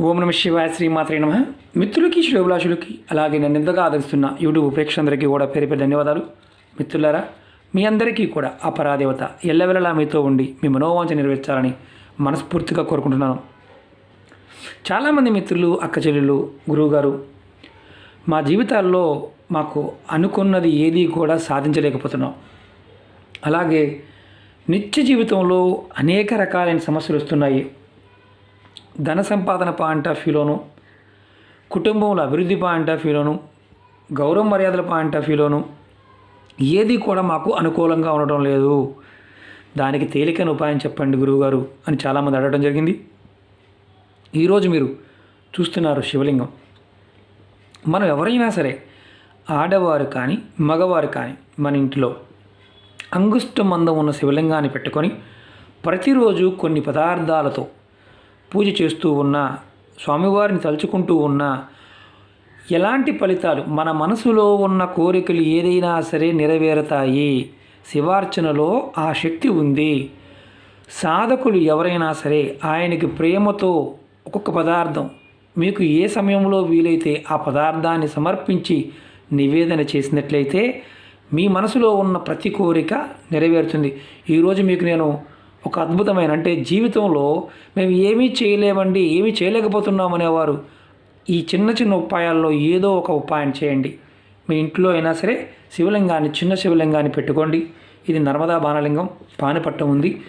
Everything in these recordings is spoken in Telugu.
ఓం నమ శివాయ శ్రీమాత్రే నమ. మిత్రులకి శ్రేభిలాషులకి అలాగే నన్ను ఎంతగా ఆదరిస్తున్న యూట్యూబ్ ప్రేక్షకులందరికీ కూడా పేరు పేరు ధన్యవాదాలు. మిత్రులారా మీ అందరికీ కూడా అపరాదేవత ఎల్లవెల్లలా మీతో ఉండి మీ మనోవాంఛ నెరవేర్చాలని మనస్ఫూర్తిగా కోరుకుంటున్నాను. చాలామంది మిత్రులు అక్క చెల్లెలు గురువుగారు మా జీవితాల్లో మాకు అనుకున్నది ఏది కూడా సాధించలేకపోతున్నాం. అలాగే నిత్య జీవితంలో అనేక రకాలైన సమస్యలు వస్తున్నాయి. ధన సంపాదన పాయింట్ ఆఫ్ వ్యూలోను కుటుంబంలో అభివృద్ధి పాయింట్ ఆఫ్ వ్యూలోను గౌరవ మర్యాదల పాయింట్ ఆఫ్ వ్యూలోను ఏది కూడా మాకు అనుకూలంగా ఉండటం లేదు. దానికి తేలికైన ఉపాయం చెప్పండి గురువుగారు అని చాలామంది అడగడం జరిగింది. ఈరోజు మీరు చూస్తున్నారు శివలింగం. మనం ఎవరైనా సరే ఆడవారు కానీ మగవారు కానీ మన ఇంటిలో అంగుష్ట మందం ఉన్న శివలింగాన్ని పెట్టుకొని ప్రతిరోజు కొన్ని పదార్థాలతో పూజ చేస్తూ ఉన్నా స్వామివారిని తలుచుకుంటూ ఉన్నా ఎలాంటి ఫలితాలు? మన మనసులో ఉన్న కోరికలు ఏదైనా సరే నెరవేరుతాయి. శివార్చనలో ఆ శక్తి ఉంది. సాధకులు ఎవరైనా సరే ఆయనకి ప్రేమతో ఒక్కొక్క పదార్థం మీకు ఏ సమయంలో వీలైతే ఆ పదార్థాన్ని సమర్పించి నివేదన చేసినట్లయితే మీ మనసులో ఉన్న ప్రతి కోరిక నెరవేరుతుంది. ఈరోజు మీకు నేను ఒక అద్భుతమైన అంటే జీవితంలో మేము ఏమీ చేయలేమండి ఏమీ చేయలేకపోతున్నాం అనేవారు. ఈ చిన్న చిన్న ఉపాయాల్లో ఏదో ఒక ఉపాయం చేయండి. మీ ఇంట్లో అయినా సరే శివలింగాన్ని చిన్న శివలింగాన్ని పెట్టుకోండి. ఇది నర్మదా బాణలింగం పానపట్టం ఉంది.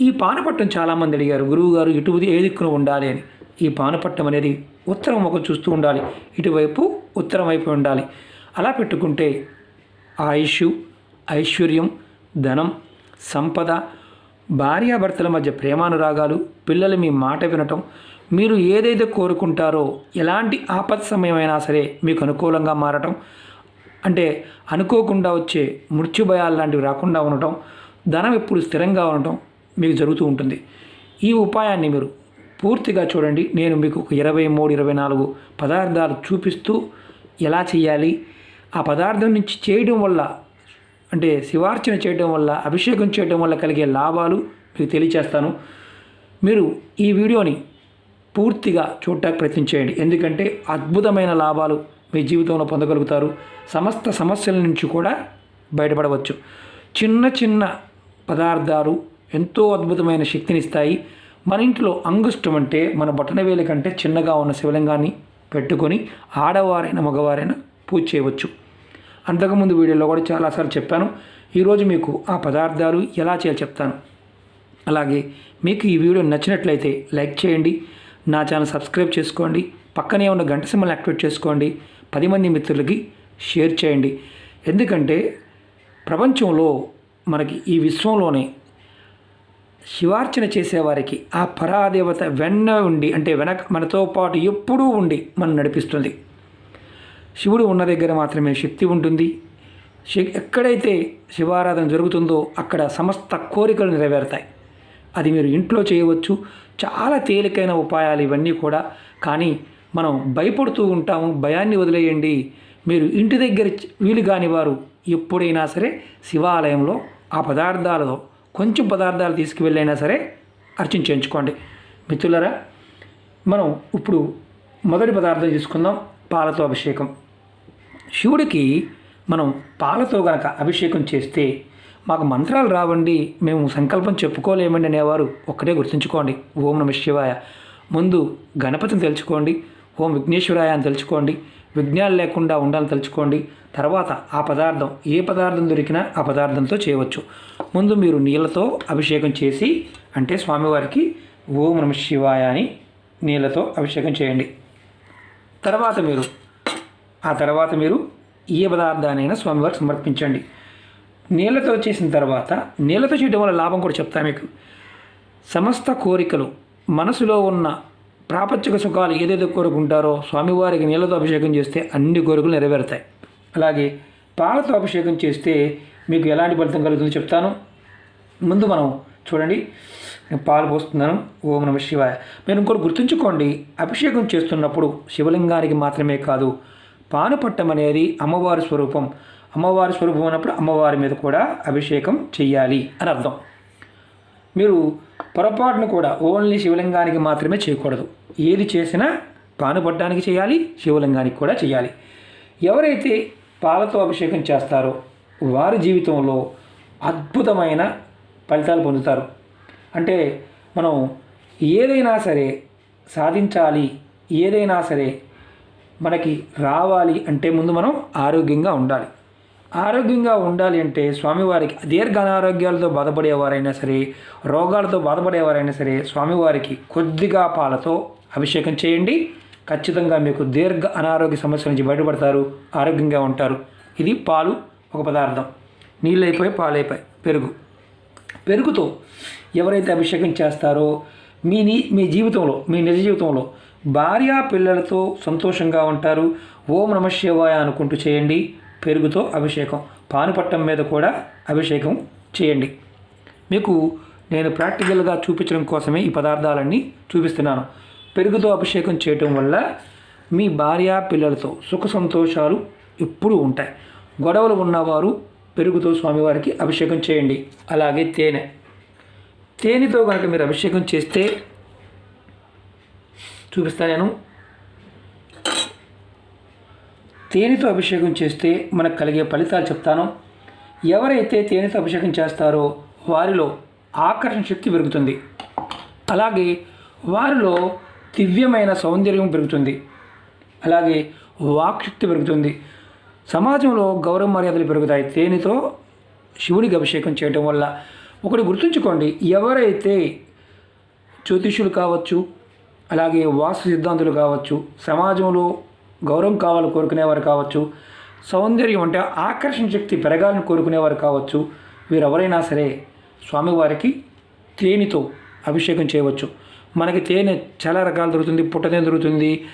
ఈ పానపట్టం చాలామంది అడిగారు గురువు గారు ఇటువది ఏ దిక్కున ఉండాలి? అని. ఈ పానపట్టం అనేది ఉత్తరం ఒక చూస్తూ ఉండాలి ఇటువైపు ఉత్తరం వైపు ఉండాలి. అలా పెట్టుకుంటే ఆయుష్ ఐశ్వర్యం ధనం సంపద భార్యాభర్తల మధ్య ప్రేమానురాగాలు పిల్లలు మీ మాట వినటం మీరు ఏదైతే కోరుకుంటారో ఎలాంటి ఆపద సమయమైనా సరే మీకు అనుకూలంగా మారటం అంటే అనుకోకుండా వచ్చే మృత్యు భయాలు లాంటివి రాకుండా ఉండటం ధనం ఎప్పుడు స్థిరంగా ఉండటం మీకు జరుగుతూ ఉంటుంది. ఈ ఉపాయాన్ని మీరు పూర్తిగా చూడండి. నేను మీకు ఒక ఇరవై మూడు ఇరవై నాలుగు పదార్థాలు చూపిస్తూ ఎలా చేయాలి? ఆ పదార్థం నుంచి చేయడం వల్ల అంటే శివార్చన చేయడం వల్ల అభిషేకం చేయడం వల్ల కలిగే లాభాలు మీకు తెలియచేస్తాను. మీరు ఈ వీడియోని పూర్తిగా చూడటానికి ప్రయత్నం చేయండి. ఎందుకంటే అద్భుతమైన లాభాలు మీ జీవితంలో పొందగలుగుతారు. సమస్త సమస్యల నుంచి కూడా బయటపడవచ్చు. చిన్న చిన్న పదార్థాలు ఎంతో అద్భుతమైన శక్తినిస్తాయి మన ఇంట్లో అంగుష్టం అంటే మన బొటనవేలు కంటే చిన్నగా ఉన్న శివలింగాన్ని పెట్టుకొని ఆడవారైన మగవారైనా పూజ చేయవచ్చు. అంతకుముందు వీడియోలో కూడా చాలాసార్లు చెప్పాను. ఈరోజు మీకు ఆ పదార్థాలు ఎలా చేయాలో చెప్తాను. అలాగే మీకు ఈ వీడియో నచ్చినట్లయితే లైక్ చేయండి. నా ఛానల్ సబ్స్క్రైబ్ చేసుకోండి. పక్కనే ఉన్న గంట సింబల్ యాక్టివేట్ చేసుకోండి. పది మంది మిత్రులకి షేర్ చేయండి. ఎందుకంటే ప్రపంచంలో మనకి ఈ విశ్వంలోనే శివార్చన చేసేవారికి ఆ పరాదేవత వెన్న ఉండి అంటే వెనక మనతో పాటు ఎప్పుడూ ఉండి మనం నడిపిస్తుంది. శివుడు ఉన్న దగ్గర మాత్రమే శక్తి ఉంటుంది. శక్- ఎక్కడైతే శివారాధన జరుగుతుందో అక్కడ సమస్త కోరికలు నెరవేరుతాయి. అది మీరు ఇంట్లో చేయవచ్చు. చాలా తేలికైన ఉపాయాలు ఇవన్నీ కూడా. కానీ మనం భయపడుతూ ఉంటాము. భయాన్ని వదిలేయండి. మీరు ఇంటి దగ్గర వీలు కాని వారు ఎప్పుడైనా సరే శివాలయంలో ఆ పదార్థాలలో కొంచెం పదార్థాలు తీసుకువెళ్ళైనా సరే అర్చించేయించుకోండి మిత్రులరా మనం ఇప్పుడు మొదటి పదార్థం తీసుకుందాం. పాలతో అభిషేకం. శివుడికి మనం పాలతో గనక అభిషేకం చేస్తే మాకు మంత్రాలు రావండి మేము సంకల్పం చెప్పుకోలేమండి అనేవారు ఒక్కటే గుర్తుంచుకోండి. ఓం నమ శివాయ. ముందు గణపతిని తెలుసుకోండి ఓం విఘ్నేశ్వరాయ అని తెలుసుకోండి విఘ్నాలు లేకుండా ఉండాలని తెలుసుకోండి. తర్వాత ఆ పదార్థం ఏ పదార్థం దొరికినా ఆ పదార్థంతో చేయవచ్చు. ముందు మీరు నీళ్ళతో అభిషేకం చేసి అంటే స్వామివారికి ఓం నమ శివాయ అని నీళ్ళతో అభిషేకం చేయండి. తర్వాత మీరు ఆ తర్వాత మీరు ఏ పదార్థానైనా స్వామివారికి సమర్పించండి. నీళ్ళతో చేసిన తర్వాత నీళ్ళతో చేయడం వల్ల లాభం కూడా చెప్తాను మీకు. సమస్త కోరికలు మనసులో ఉన్న ప్రాపంచిక సుఖాలు ఏదైతే కోరుకుంటారో స్వామివారికి నీళ్ళతో అభిషేకం చేస్తే అన్ని కోరికలు నెరవేరుతాయి. అలాగే పాలతో అభిషేకం చేస్తే మీకు ఎలాంటి ఫలితం కలుగుతుందో చెప్తాను. ముందు మనం చూడండి. నేను పాలు పోస్తున్నాను. ఓం నమ శివాయ. మీరు ఇంకోటి గుర్తుంచుకోండి. అభిషేకం చేస్తున్నప్పుడు శివలింగానికి మాత్రమే కాదు పానుపట్టం అనేది అమ్మవారి స్వరూపం. అమ్మవారి స్వరూపం అన్నప్పుడు అమ్మవారి మీద కూడా అభిషేకం చెయ్యాలి అని అర్థం. మీరు పొరపాటును కూడా ఓన్లీ శివలింగానికి మాత్రమే చేయకూడదు. ఏది చేసినా పానుపడ్డానికి చేయాలి శివలింగానికి కూడా చేయాలి ఎవరైతే పాలతో అభిషేకం చేస్తారో వారి జీవితంలో అద్భుతమైన ఫలితాలు పొందుతారు. అంటే మనం ఏదైనా సరే సాధించాలి ఏదైనా సరే మనకి రావాలి అంటే ముందు మనం ఆరోగ్యంగా ఉండాలి. ఆరోగ్యంగా ఉండాలి అంటే స్వామివారికి దీర్ఘ అనారోగ్యాలతో బాధపడేవారైనా సరే రోగాలతో బాధపడేవారైనా సరే స్వామివారికి కొద్దిగా పాలతో అభిషేకం చేయండి. ఖచ్చితంగా మీకు దీర్ఘ అనారోగ్య సమస్య నుంచి బయటపడతారు ఆరోగ్యంగా ఉంటారు. ఇది పాలు ఒక పదార్థం. నీళ్ళు అయిపోయి పాలు అయిపోయి పెరుగు. పెరుగుతో ఎవరైతే అభిషేకం చేస్తారో మీ నీ మీ జీవితంలో మీ నిజ జీవితంలో భార్య పిల్లలతో సంతోషంగా ఉంటారు. ఓం నమ శివాయ అనుకుంటూ చేయండి. పెరుగుతో అభిషేకం. పానుపట్టం మీద కూడా అభిషేకం చేయండి. మీకు నేను ప్రాక్టికల్గా చూపించడం కోసమే ఈ పదార్థాలన్నీ చూపిస్తున్నాను. పెరుగుతో అభిషేకం చేయటం వల్ల మీ భార్య పిల్లలతో సుఖ సంతోషాలు ఎప్పుడూ ఉంటాయి. గొడవలు ఉన్నవారు పెరుగుతో స్వామివారికి అభిషేకం చేయండి. అలాగే తేనె. తేనెతో కనుక మీరు అభిషేకం చేస్తే చూపిస్తాను నేను. తేనెతో అభిషేకం చేస్తే మనకు కలిగే ఫలితాలు చెప్తాను. ఎవరైతే తేనెతో అభిషేకం చేస్తారో వారిలో ఆకర్షణ శక్తి పెరుగుతుంది. అలాగే వారిలో దివ్యమైన సౌందర్యం పెరుగుతుంది. అలాగే వాక్శక్తి పెరుగుతుంది. సమాజంలో గౌరవ మర్యాదలు పెరుగుతాయి. తేనెతో శివునికి అభిషేకం చేయటం వల్ల ఒకటి గుర్తుంచుకోండి. ఎవరైతే జ్యోతిష్యులు కావచ్చు అలాగే వాస్తు సిద్ధాంతులు కావచ్చు సమాజంలో గౌరవం కావాలని కోరుకునేవారు కావచ్చు సౌందర్యం అంటే ఆకర్షణ శక్తి పెరగాలని కోరుకునేవారు కావచ్చు వీరెవరైనా సరే స్వామివారికి తేనెతో అభిషేకం చేయవచ్చు. మనకి తేనె చాలా రకాలు దొరుకుతుంది పుట్టతేనె దొరుకుతుంది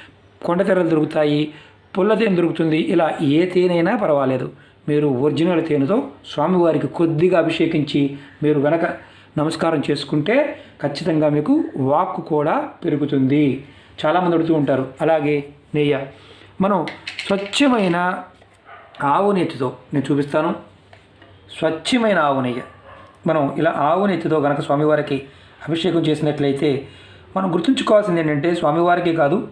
కొండ తెరలు దొరుకుతాయి పుల్ల తేనె దొరుకుతుంది ఇలా ఏ తేనైనా పర్వాలేదు. మీరు ఒరిజినల్ తేనెతో స్వామివారికి కొద్దిగా అభిషేకించి మీరు గనక నమస్కారం చేసుకుంటే ఖచ్చితంగా మీకు వాక్కు కూడా పెరుగుతుంది. చాలామంది అడుగుతూ ఉంటారు అలాగే నెయ్య. మనం స్వచ్ఛమైన ఆవు నెయ్యితో నేను చూపిస్తాను. స్వచ్ఛమైన ఆవు నెయ్యి. మనం ఇలా ఆవు నెయ్యితో కనుక స్వామివారికి అభిషేకం చేసినట్లయితే మనం గుర్తుంచుకోవాల్సింది ఏంటంటే స్వామివారికి కాదు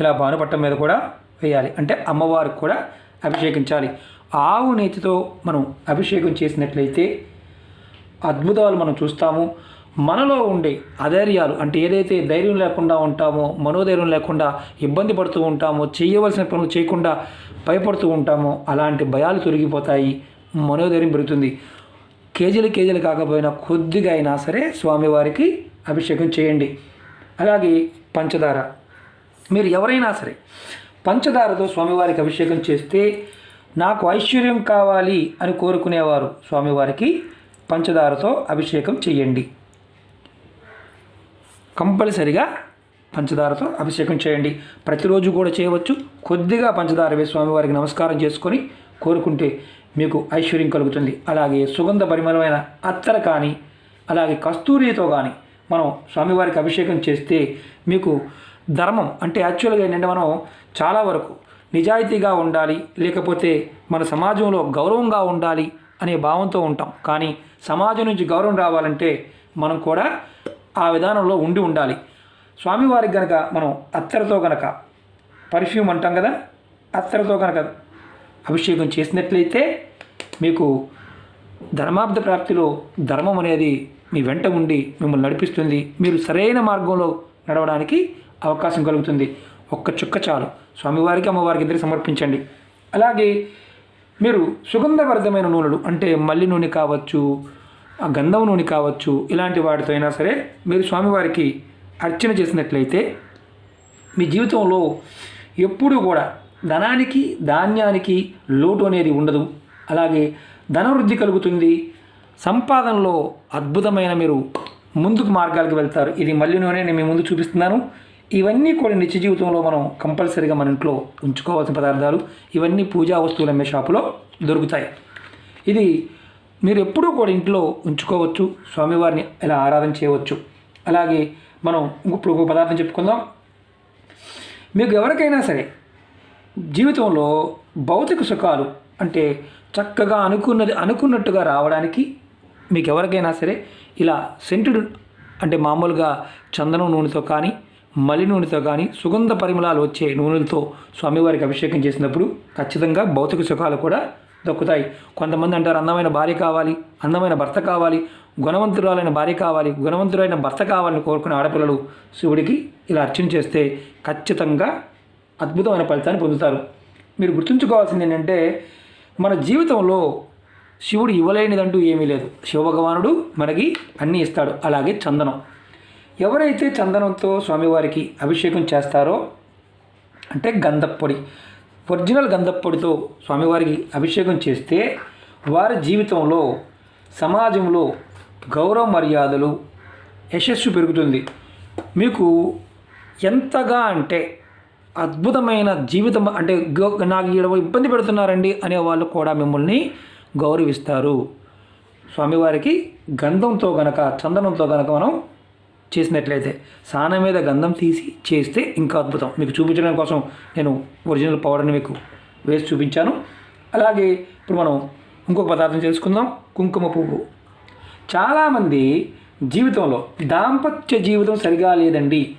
ఇలా భానుపట్టం మీద కూడా వేయాలి. అంటే అమ్మవారికి కూడా అభిషేకించాలి. ఆవు నేతితో మనం అభిషేకం చేసినట్లయితే అద్భుతాలు మనం చూస్తాము. మనలో ఉండే అధైర్యాలు అంటే ఏదైతే ధైర్యం లేకుండా ఉంటామో మనోధైర్యం లేకుండా ఇబ్బంది పడుతూ ఉంటామో చేయవలసిన పనులు చేయకుండా భయపడుతూ ఉంటామో అలాంటి భయాలు తొలగిపోతాయి. మనోధైర్యం పెరుగుతుంది. కేజీలు కేజీలు కాకపోయినా కొద్దిగా అయినా సరే స్వామివారికి అభిషేకం చేయండి. అలాగే పంచదార. మీరు ఎవరైనా సరే పంచదారతో స్వామివారికి అభిషేకం చేస్తే నాకు ఐశ్వర్యం కావాలి అని కోరుకునేవారు స్వామివారికి. పంచదారతో అభిషేకం చేయండి. కంపల్సరిగా పంచదారతో అభిషేకం చేయండి. ప్రతిరోజు కూడా చేయవచ్చు. కొద్దిగా పంచదార వేసి స్వామివారికి నమస్కారం చేసుకొని కోరుకుంటే మీకు ఐశ్వర్యం కలుగుతుంది. అలాగే సుగంధ పరిమళమైన అత్తర కానీ అలాగే కస్తూరితో కానీ మనం స్వామివారికి అభిషేకం చేస్తే మీకు ధర్మం అంటే యాక్చువల్గా ఏంటంటే మనం చాలా వరకు నిజాయితీగా ఉండాలి లేకపోతే మన సమాజంలో గౌరవంగా ఉండాలి అనే భావంతో ఉంటాం. కానీ సమాజం నుంచి గౌరవం రావాలంటే మనం కూడా ఆ విధానంలో ఉండి ఉండాలి. స్వామివారికి గనక మనం అత్తరతో గనక పర్ఫ్యూమ్ అంటాం కదా అత్తరతో కనుక అభిషేకం చేసినట్లయితే మీకు ధర్మాబ్ద ప్రాప్తిలో ధర్మం అనేది మీ వెంట ఉండి మిమ్మల్ని నడిపిస్తుంది. మీరు సరైన మార్గంలో నడవడానికి అవకాశం కలుగుతుంది. ఒక్క చుక్క చాలు. స్వామివారికి అమ్మవారికి ఇద్దరికి సమర్పించండి. అలాగే మీరు సుగంధభరితమైన నూనెలు అంటే మల్లి నూనె కావచ్చు ఆ గంధం నూనె కావచ్చు ఇలాంటి వాటితో అయినా సరే మీరు స్వామివారికి అర్చన చేసినట్లయితే మీ జీవితంలో ఎప్పుడూ కూడా ధనానికి ధాన్యానికి లోటు అనేది ఉండదు. అలాగే ధనవృద్ధి కలుగుతుంది. సంపాదనలో అద్భుతమైన మీరు ముందుకు మార్గాలకు వెళ్తారు. ఇది మళ్ళీ నూనె నేను మీ ముందు చూపిస్తున్నాను. ఇవన్నీ కూడా నిత్య జీవితంలో మనం కంపల్సరీగా మన ఇంట్లో ఉంచుకోవాల్సిన పదార్థాలు ఇవన్నీ పూజా వస్తువులు అమ్మే షాపులో దొరుకుతాయి. ఇది మీరు ఎప్పుడూ కూడా ఇంట్లో ఉంచుకోవచ్చు స్వామివారిని ఇలా ఆరాధన చేయవచ్చు. అలాగే మనం ఇప్పుడు ఒక పదార్థం చెప్పుకుందాం. మీకు ఎవరికైనా సరే జీవితంలో భౌతిక సుఖాలు అంటే చక్కగా అనుకున్నది అనుకున్నట్టుగా రావడానికి మీకు ఎవరికైనా సరే ఇలా సెంటుడు అంటే మామూలుగా చందనం నూనెతో కానీ మలి నూనెతో కానీ సుగంధ పరిమళాలు వచ్చే నూనెలతో స్వామివారికి అభిషేకం చేసినప్పుడు ఖచ్చితంగా భౌతిక సుఖాలు కూడా దక్కుతాయి. కొంతమంది అంటారు అందమైన భార్య కావాలి అందమైన భర్త కావాలి గుణవంతురాలైన భార్య కావాలి గుణవంతుడైన భర్త కావాలని కోరుకునే ఆడపిల్లలు శివుడికి ఇలా అర్చన చేస్తే ఖచ్చితంగా అద్భుతమైన ఫలితాన్ని పొందుతారు. మీరు గుర్తుంచుకోవాల్సింది ఏంటంటే మన జీవితంలో శివుడు ఇవ్వలేనిదంటూ ఏమీ లేదు. శివభగవానుడు మనకి అన్నీ ఇస్తాడు. అలాగే చందనం. ఎవరైతే చందనంతో స్వామివారికి అభిషేకం చేస్తారో అంటే గంధప్పొడి ఒరిజినల్ గంధప్పొడితో స్వామివారికి అభిషేకం చేస్తే వారి జీవితంలో సమాజంలో గౌరవ మర్యాదలు యశస్సు పెరుగుతుంది. మీకు ఎంతగా అంటే అద్భుతమైన జీవితం అంటే నాకు ఇబ్బంది పెడుతున్నారండి అనే వాళ్ళు కూడా మిమ్మల్ని గౌరవిస్తారు. స్వామివారికి గంధంతో గనక చందనంతో గనక మనం చేసినట్లయితే సాన మీద గంధం తీసి చేస్తే ఇంకా అద్భుతం. మీకు చూపించడం కోసం నేను ఒరిజినల్ పౌడర్ని మీకు వేసి చూపించాను. అలాగే ఇప్పుడు మనం ఇంకొక పదార్థం చేసుకుందాం. కుంకుమ పువ్వు. చాలామంది జీవితంలో దాంపత్య జీవితం సరిగా లేదండి.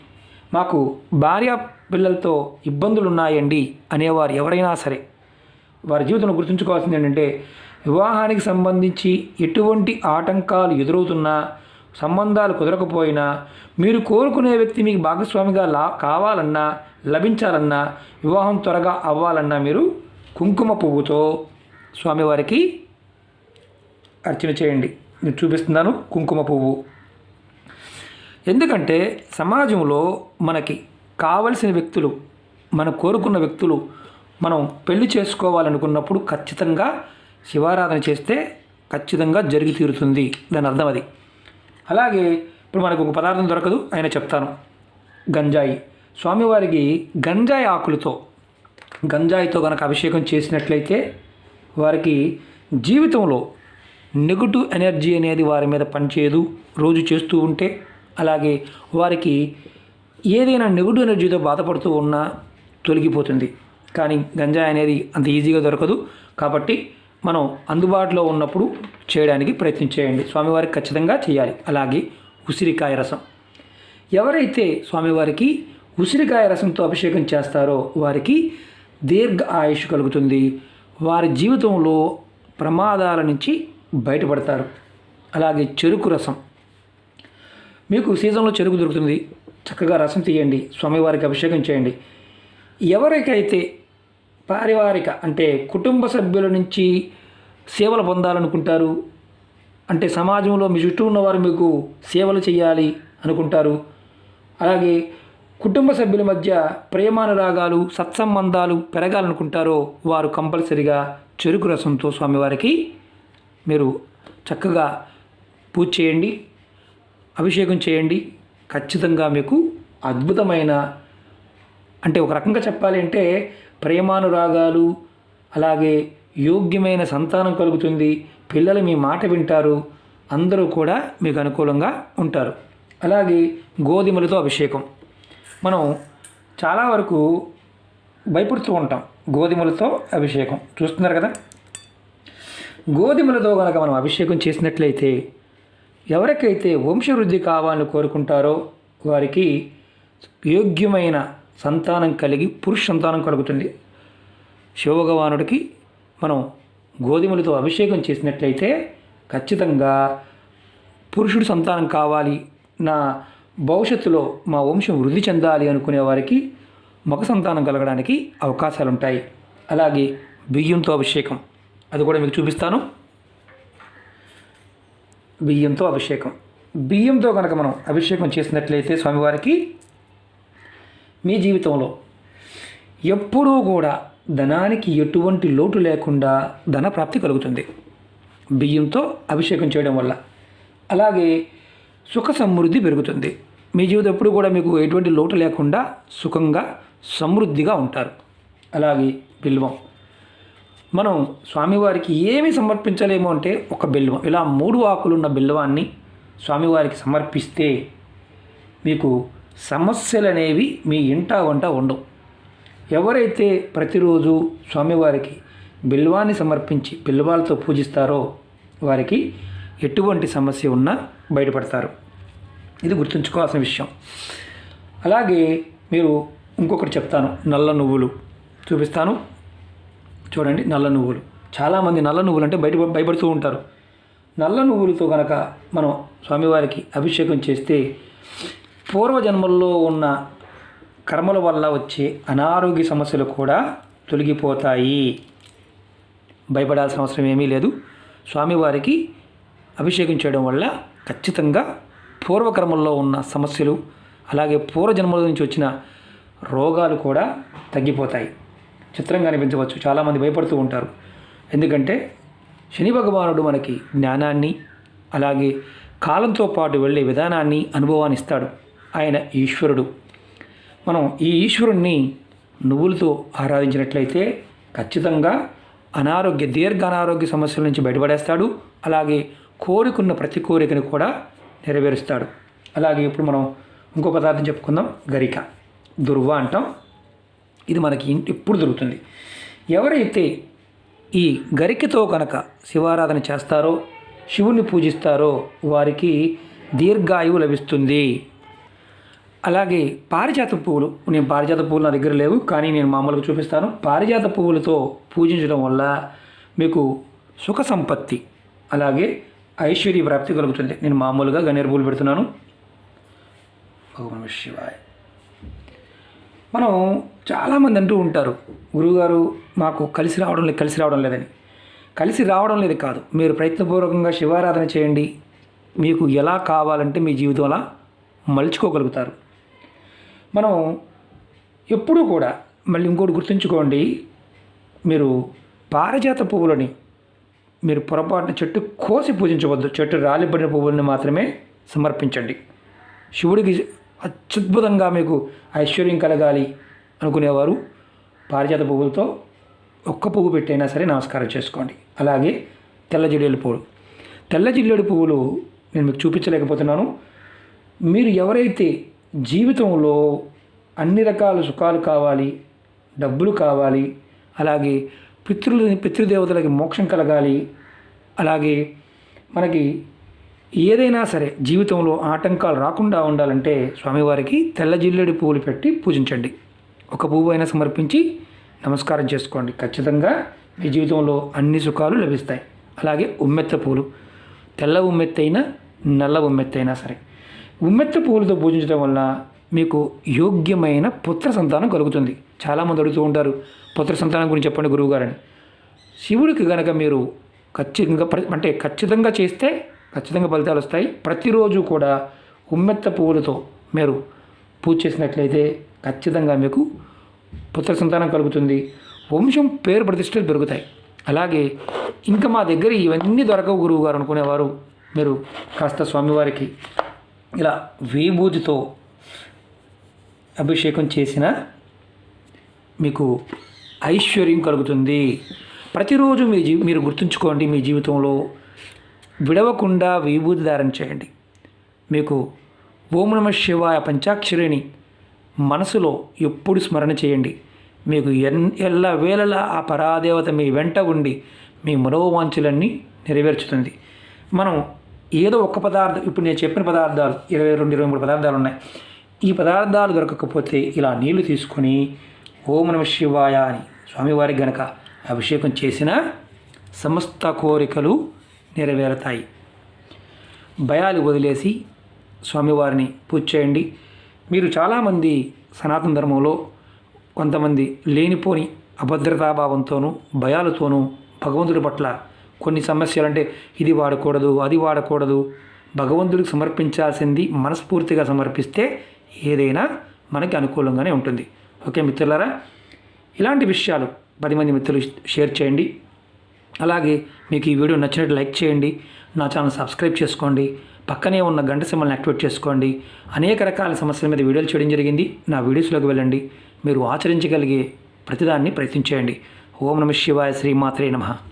మాకు భార్య పిల్లలతో ఇబ్బందులు ఉన్నాయండి అనేవారు ఎవరైనా సరే. వారి జీవితంలో గుర్తుంచుకోవాల్సింది ఏంటంటే వివాహానికి సంబంధించి ఎటువంటి ఆటంకాలు ఎదురవుతున్నా సంబంధాలు కుదరకపోయినా మీరు కోరుకునే వ్యక్తి మీకు భాగస్వామిగా లా కావాలన్నా లభించాలన్నా వివాహం త్వరగా అవ్వాలన్నా మీరు కుంకుమ పువ్వుతో స్వామివారికి అర్చన చేయండి. నేను చూపిస్తున్నాను కుంకుమ పువ్వు. ఎందుకంటే సమాజంలో మనకి కావలసిన వ్యక్తులు మనం కోరుకున్న వ్యక్తులు మనం పెళ్ళి చేసుకోవాలనుకున్నప్పుడు ఖచ్చితంగా శివారాధన చేస్తే ఖచ్చితంగా జరిగి తీరుతుంది. దాని అర్థం అది. అలాగే ఇప్పుడు మనకు ఒక పదార్థం దొరకదు ఆయన చెప్తాను. గంజాయి. స్వామివారికి గంజాయి ఆకులతో గంజాయితో కనుక అభిషేకం చేసినట్లయితే వారికి జీవితంలో నెగటివ్ ఎనర్జీ అనేది వారి మీద పనిచేయదు. రోజు చేస్తూ ఉంటే అలాగే వారికి ఏదైనా నెగటివ్ ఎనర్జీతో బాధపడుతూ ఉన్నా తొలగిపోతుంది. కానీ గంజాయి అనేది అంత ఈజీగా దొరకదు. కాబట్టి మనం అందుబాటులో ఉన్నప్పుడు చేయడానికి ప్రయత్నం చేయండి. స్వామివారికి ఖచ్చితంగా చేయాలి. అలాగే ఉసిరికాయ రసం. ఎవరైతే స్వామివారికి ఉసిరికాయ రసంతో అభిషేకం చేస్తారో వారికి దీర్ఘ ఆయుష్ కలుగుతుంది. వారి జీవితంలో ప్రమాదాల నుంచి బయటపడతారు. అలాగే చెరుకు రసం. మీకు సీజన్లో చెరుకు దొరుకుతుంది. చక్కగా రసం తీయండి. స్వామివారికి అభిషేకం చేయండి. ఎవరికైతే పారివారిక అంటే కుటుంబ సభ్యుల నుంచి సేవలు పొందాలనుకుంటారు. అంటే సమాజంలో మీ చుట్టూ ఉన్నవారు మీకు సేవలు చేయాలి అనుకుంటారు. అలాగే కుటుంబ సభ్యుల మధ్య ప్రేమానురాగాలు సత్సంబంధాలు పెరగాలనుకుంటారో వారు కంపల్సరిగా చెరుకు రసంతో స్వామివారికి మీరు చక్కగా పూజ చేయండి అభిషేకం చేయండి. ఖచ్చితంగా మీకు అద్భుతమైన అంటే ఒక రకంగా చెప్పాలి అంటే ప్రేమానురాగాలు అలాగే యోగ్యమైన సంతానం కలుగుతుంది. పిల్లలు మీ మాట వింటారు. అందరూ కూడా మీకు అనుకూలంగా ఉంటారు. అలాగే గోధుమలతో అభిషేకం. మనం చాలా వరకు భయపడుతూ ఉంటాం గోధుమలతో అభిషేకం. చూస్తున్నారు కదా? గోధుమలతో కనుక మనం అభిషేకం చేసినట్లయితే ఎవరికైతే వంశవృద్ధి కావాలని కోరుకుంటారో వారికి యోగ్యమైన సంతానం కలిగి పురుష సంతానం కలుగుతుంది. శివభగవానుడికి మనం గోధుమలతో అభిషేకం చేసినట్లయితే ఖచ్చితంగా పురుషుడు సంతానం కావాలి. నా భవిష్యత్తులో మా వంశం వృద్ధి చెందాలి అనుకునే వారికి మగ సంతానం కలగడానికి అవకాశాలు ఉంటాయి అలాగే బియ్యంతో అభిషేకం. అది కూడా మీకు చూపిస్తాను. బియ్యంతో అభిషేకం. బియ్యంతో కనుక మనం అభిషేకం చేసినట్లయితే స్వామివారికి మీ జీవితంలో. ఎప్పుడూ కూడా ధనానికి ఎటువంటి లోటు లేకుండా ధన ప్రాప్తి కలుగుతుంది. బియ్యంతో అభిషేకం చేయడం వల్ల. అలాగే సుఖ సమృద్ధి పెరుగుతుంది. మీ జీవితం ఎప్పుడు కూడా మీకు ఎటువంటి లోటు లేకుండా సుఖంగా సమృద్ధిగా ఉంటారు. అలాగే బిల్వం. మనం స్వామివారికి ఏమి సమర్పించలేము అంటే ఒక బిల్వం. ఇలా మూడు ఆకులున్న బిల్వాన్ని స్వామివారికి సమర్పిస్తే మీకు సమస్యలు అనేవి మీ ఇంట వంట ఉండవు. ఎవరైతే ప్రతిరోజు స్వామివారికి బిల్వాన్ని సమర్పించి బిల్వాలతో పూజిస్తారో వారికి ఎటువంటి సమస్య ఉన్నా బయటపడతారు. ఇది గుర్తుంచుకోవాల్సిన విషయం. అలాగే మీరు ఇంకొకటి చెప్తాను. నల్ల నువ్వులు చూపిస్తాను. చూడండి నల్ల నువ్వులు. చాలామంది నల్ల నువ్వులు అంటే బయట భయపడుతూ ఉంటారు. నల్ల నువ్వులతో కనుక మనం స్వామివారికి అభిషేకం చేస్తే పూర్వజన్మల్లో ఉన్న కర్మల వల్ల వచ్చే అనారోగ్య సమస్యలు కూడా తొలగిపోతాయి. భయపడాల్సిన అవసరం ఏమీ లేదు. స్వామివారికి అభిషేకం చేయడం వల్ల ఖచ్చితంగా పూర్వకర్మల్లో ఉన్న సమస్యలు అలాగే పూర్వజన్మల నుంచి వచ్చిన రోగాలు కూడా తగ్గిపోతాయి. చిత్రంగా అనిపించవచ్చు. చాలామంది భయపడుతూ ఉంటారు. ఎందుకంటే శని భగవానుడు మనకి జ్ఞానాన్ని అలాగే కాలంతో పాటు వెళ్ళే విధానాన్ని అనుభవాన్ని ఇస్తాడు. ఆయన ఈశ్వరుడు. మనం ఈ ఈశ్వరుణ్ణి నువ్వులతో ఆరాధించినట్లయితే ఖచ్చితంగా అనారోగ్య దీర్ఘ అనారోగ్య సమస్యల నుంచి బయటపడేస్తాడు. అలాగే కోరికున్న ప్రతి కోరికను కూడా నెరవేరుస్తాడు. అలాగే ఇప్పుడు మనం ఇంకో పదార్థం చెప్పుకుందాం గరిక. దుర్వ అంటాం. ఇది మనకి ఎప్పుడు దొరుకుతుంది. ఎవరైతే ఈ గరికతో కనుక శివారాధన చేస్తారో శివుణ్ణి పూజిస్తారో వారికి దీర్ఘాయువు లభిస్తుంది. అలాగే పారిజాత పువ్వులు. నేను పారిజాత పువ్వులు నా దగ్గర లేవు కానీ నేను మామూలుగా చూపిస్తాను. పారిజాత పువ్వులతో పూజించడం వల్ల మీకు సుఖ సంపత్తి అలాగే ఐశ్వర్య ప్రాప్తి కలుగుతుంది. నేను మామూలుగా గన్నేరు పువ్వులు పెడుతున్నాను. భగవాన్ శివాయ్. మనం చాలామంది అంటూ ఉంటారు గురువుగారు మాకు కలిసి రావడం లేదు కలిసి రావడం లేదని. కలిసి రావడం లేదు కాదు. మీరు ప్రయత్నపూర్వకంగా శివారాధన చేయండి. మీకు ఎలా కావాలంటే మీ జీవితం అలా మలుచుకోగలుగుతారు. మనం ఎప్పుడూ కూడా మళ్ళీ ఇంకోటి గుర్తుంచుకోండి. మీరు పారిజాత పువ్వులని మీరు పొరపాటున చెట్టు కోసి పూజించవద్దు. చెట్టు రాలిబడిన పువ్వులను మాత్రమే సమర్పించండి. శివుడికి అత్యద్భుతంగా మీకు ఐశ్వర్యం కలగాలి అనుకునేవారు పారిజాత పువ్వులతో ఒక్క పువ్వు పెట్టైనా సరే నమస్కారం చేసుకోండి. అలాగే తెల్ల జిల్లేడు పువ్వులు. తెల్ల జిల్లేడు పువ్వులు నేను మీకు చూపించలేకపోతున్నాను. మీరు ఎవరైతే జీవితంలో అన్ని రకాల సుఖాలు కావాలి డబ్బులు కావాలి అలాగే పితృ పితృదేవతలకి మోక్షం కలగాలి అలాగే మనకి ఏదైనా సరే జీవితంలో ఆటంకాలు రాకుండా ఉండాలంటే స్వామివారికి తెల్ల జిల్లెడి పువ్వులు పెట్టి పూజించండి. ఒక పువ్వు అయినా సమర్పించి నమస్కారం చేసుకోండి. ఖచ్చితంగా మీ జీవితంలో అన్ని సుఖాలు లభిస్తాయి. అలాగే ఉమ్మెత్త పూలు తెల్ల ఉమ్మెత్తైనా నల్ల ఉమ్మెత్తైనా సరే. ఉమ్మెత్త పువ్వులతో పూజించడం వలన మీకు యోగ్యమైన పుత్ర సంతానం కలుగుతుంది. చాలామంది అడుగుతూ ఉంటారు పుత్ర సంతానం గురించి చెప్పండి గురువుగారని. శివుడికి గనక మీరు ఖచ్చితంగా అంటే ఖచ్చితంగా చేస్తే ఖచ్చితంగా ఫలితాలు వస్తాయి. ప్రతిరోజు కూడా ఉమ్మెత్త పువ్వులతో మీరు పూజ చేసినట్లయితే ఖచ్చితంగా మీకు పుత్ర సంతానం కలుగుతుంది. వంశం పేరు ప్రతిష్టలు పెరుగుతాయి. అలాగే ఇంకా మా దగ్గర ఇవన్నీ దొరకవు గురువు గారు అనుకునేవారు. మీరు కాస్త స్వామివారికి ఇలా విభూతితో అభిషేకం చేసిన మీకు ఐశ్వర్యం కలుగుతుంది. ప్రతిరోజు మీ జీ మీరు గుర్తుంచుకోండి మీ జీవితంలో విడవకుండా విభూతి ధారణ చేయండి. మీకు ఓం నమ శివాయ పంచాక్షరిని మనసులో ఎప్పుడు స్మరణ చేయండి. మీకు ఎన్ ఎల్ల వేళలా ఆ పరాదేవత మీ వెంట ఉండి మీ మనోవాంఛలన్నీ నెరవేర్చుతుంది. మనం ఏదో ఒక పదార్థం ఇప్పుడు నేను చెప్పిన పదార్థాలు ఇరవై రెండు ఇరవై మూడు పదార్థాలు ఉన్నాయి. ఈ పదార్థాలు దొరకకపోతే ఇలా నీళ్ళు తీసుకొని ఓం నమ శివాయ అని స్వామివారికి గనక అభిషేకం చేసిన సమస్త కోరికలు నెరవేరుతాయి. భయాలు వదిలేసి స్వామివారిని పూజ చేయండి. మీరు చాలామంది సనాతన ధర్మంలో కొంతమంది లేనిపోని అభద్రతాభావంతోనూ భయాలతోనూ భగవంతుడి పట్ల కొన్ని సమస్యలు అంటే ఇది వాడకూడదు అది వాడకూడదు. భగవంతుడికి సమర్పించాల్సింది మనస్ఫూర్తిగా సమర్పిస్తే ఏదైనా మనకి అనుకూలంగానే ఉంటుంది. ఓకే మిత్రులారా? ఇలాంటి విషయాలు పది మంది మిత్రులు షేర్ చేయండి. అలాగే మీకు ఈ వీడియో నచ్చినట్టు లైక్ చేయండి. నా ఛానల్ సబ్స్క్రైబ్ చేసుకోండి. పక్కనే ఉన్న గంట సింబల్ని యాక్టివేట్ చేసుకోండి. అనేక రకాల సమస్యల మీద వీడియోలు చేయడం జరిగింది. నా వీడియోస్లోకి వెళ్ళండి. మీరు ఆచరించగలిగే ప్రతిదాన్ని ప్రయత్నించేయండి. ఓం నమ శివాయ శ్రీమాత్రే నమః.